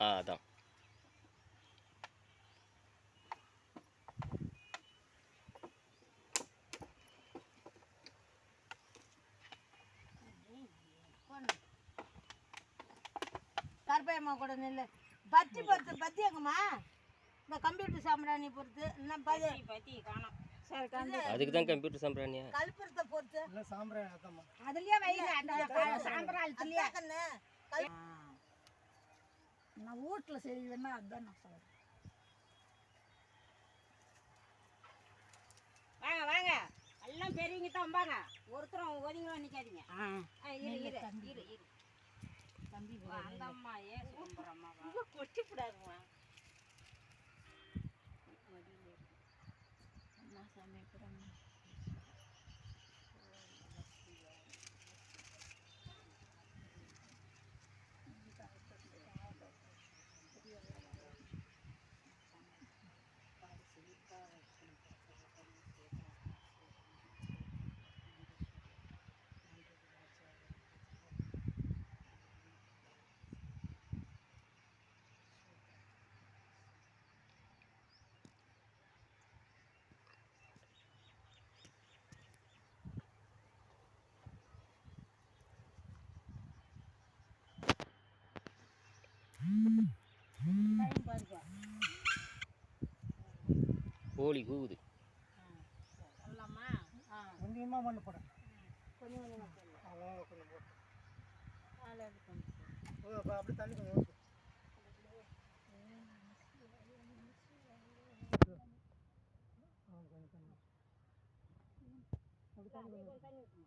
ஆ அதான். கருப்பையம்மா கூட நில்லு. பத்தி பொறுத்து பத்தி எங்கம்மா? இந்த கம்ப்யூட்டர் சாம்பிராணி பொறுத்து. பதி பத்தி காணும். சரி அதுக்கு தான் கம்ப்யூட்டர் சாம்பிராணியா? கல்புரத்தை பொறுத்து. இல்லை சாம்பிராணி அதுலயே வைங்க அந்த கண்ணு. நான் வீட்டுல செய்வேன்னா அதுதான் நான் சொல்றேன். வாங்க வாங்க. எல்லாம் பெரியவங்க தான் வாங்க ஒருத்தரும் ஒதுங்கலாம் நிக்காதீங்க. ஆ, இரு இரு இரு இரு. தம்பி அந்த அம்மா ஏன் கும்பிட்றம்மா கொட்டி விடாதுமா அம்மா சாமி கோழி கூவுது கொஞ்சமாக மண்ணு போட கொஞ்சம் அவ்வளோ கொஞ்சம் போட்டு அதில் இது பண்ணு ஓ, அப்ப அப்படி தண்ணி கொஞ்சம் ஊத்து. ஆ, கொஞ்சம் தண்ணி. அப்படி தண்ணி கொஞ்சம் ஊத்து. தண்ணி ஊற்றணும்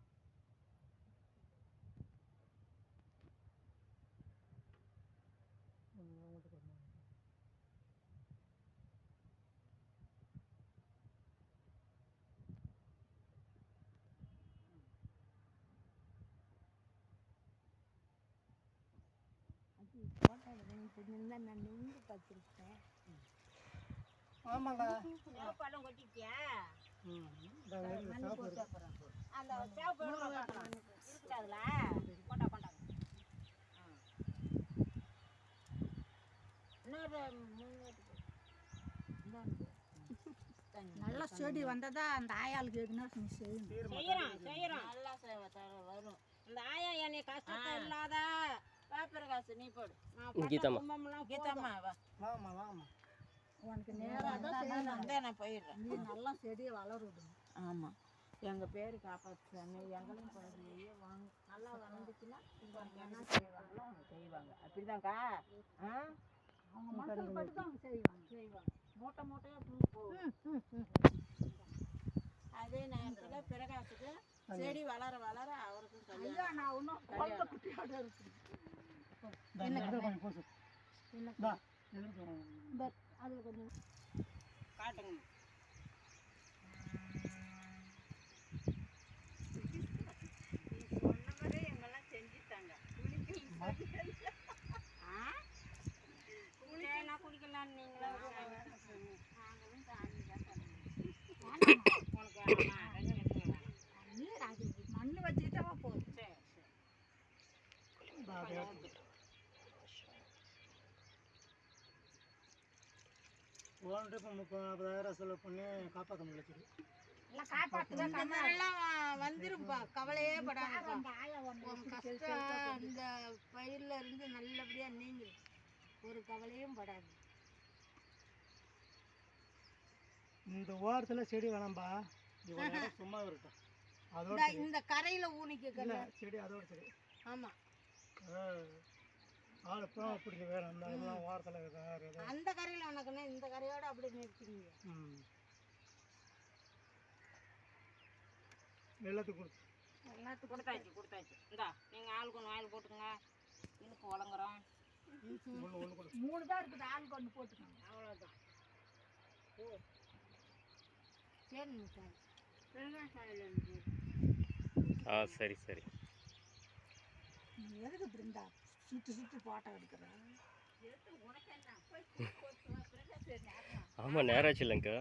ம், அங்கிட்டு கொஞ்சம். நான் நின்று பார்த்துருப்பேன் ஆமாடா பழம் கொட்டிட்டியா. அந்த சேவ் கொண்டா கொண்டா நல்ல செடி வந்ததா அந்த ஆயாளுக்கு எதுனா செய்யணும் செய்யறோம் செய்யறோம் நல்லா சேவை தர வரும் இந்த ஆயா என்னை கஷ்டத்தை இல்லாத பேப்பர் காசு நீ போடு நான் பட்ட கீதாம்மா. கீதாம்மா வா. வாங்கம்மா வாங்கம்மா உனக்கு நேரம் தான் நான் போயிடுறேன். நீ நல்லா செடியை வளர விடணும் ஆமாம் எங்கள் பேர் காப்பாற்றுறாங்க எங்களையும் குழந்தையே வாங்க. நல்லா வளர்ந்துச்சுன்னா உங்களுக்கு என்ன செய்வாங்களோ அவங்க செய்வாங்க. அப்படிதான்க்கா? ஆ? அவங்க மக்கள் பட்டு தான் அவங்க செய்வாங்க. செய்வாங்க. மூட்டை மூட்டையாக பூ போகும் அதே நேரத்தில் பிரகாசுக்கு செடி வளர வளர அவருக்கும் ஐயா நான் இன்னும் குழந்தை குட்டியோட இருக்கு அதில் கொஞ்சம் காட்டுங்க. சொன்ன மாதிரி எங்கெல்லாம் செஞ்சுட்டாங்க குளிக்கலன்னா குளிக்கலான்னு நீங்களே நாங்களும் உனக்கு வேணாமா ரெண்டு எடுத்து வேணாம் நீர் அது மண் வச்சுக்கிட்டா போதும் சரி சரி இந்தா, அதை எடுத்து. போன ட்ரிப்பு முப்பது நாற்பதாயிரம் செலவு பண்ணி காப்பாற்ற செடி மாதிரிலாம் வந்துரும்பா. கவலையே படாதப்பா அந்த கஷ்டம் பயிரில் இருந்து நல்லபடியாக நீங்கிடும் ஒரு கவலையும் படாது இந்த ஓரத்தில் செடி வேணாம்பா. சும்மா இருக்கட்டும். அதோட இந்த கரையில் ஊனிக்க செடி அதோட சரி ஆமாம் ஆள் புறம் பிடிக்க வேணும் இந்த வேறு எதுவும் அந்த கரையில் உனக்குன்னா இந்த கரையோட அப்படி நிறுத்திங்க ம். எல்லாத்துக்கும் கொடுத்து எல்லாத்துக்கும் கொடுத்தாச்சு கொடுத்தாச்சு. இந்தா நீங்கள் ஆளுக்கு ஒன்று வாயில் போட்டுங்க இழுக்கு வழங்குறோம். மூணு தான் இருக்குது ஆளுக்கு ஒன்று போட்டுக்கோங்க. அவ்வளோதான் சரி. மிட்டாய் வெங்காயம் இருந்து ஆ சரி சரி. எதுக்கு பிருந்தா? சுட்டு சுட்டு போட்டோ எடுக்கிறேன். உனக்கு என்ன? போய் ஆமாம் நேராச்சு இல்லைங்க்கா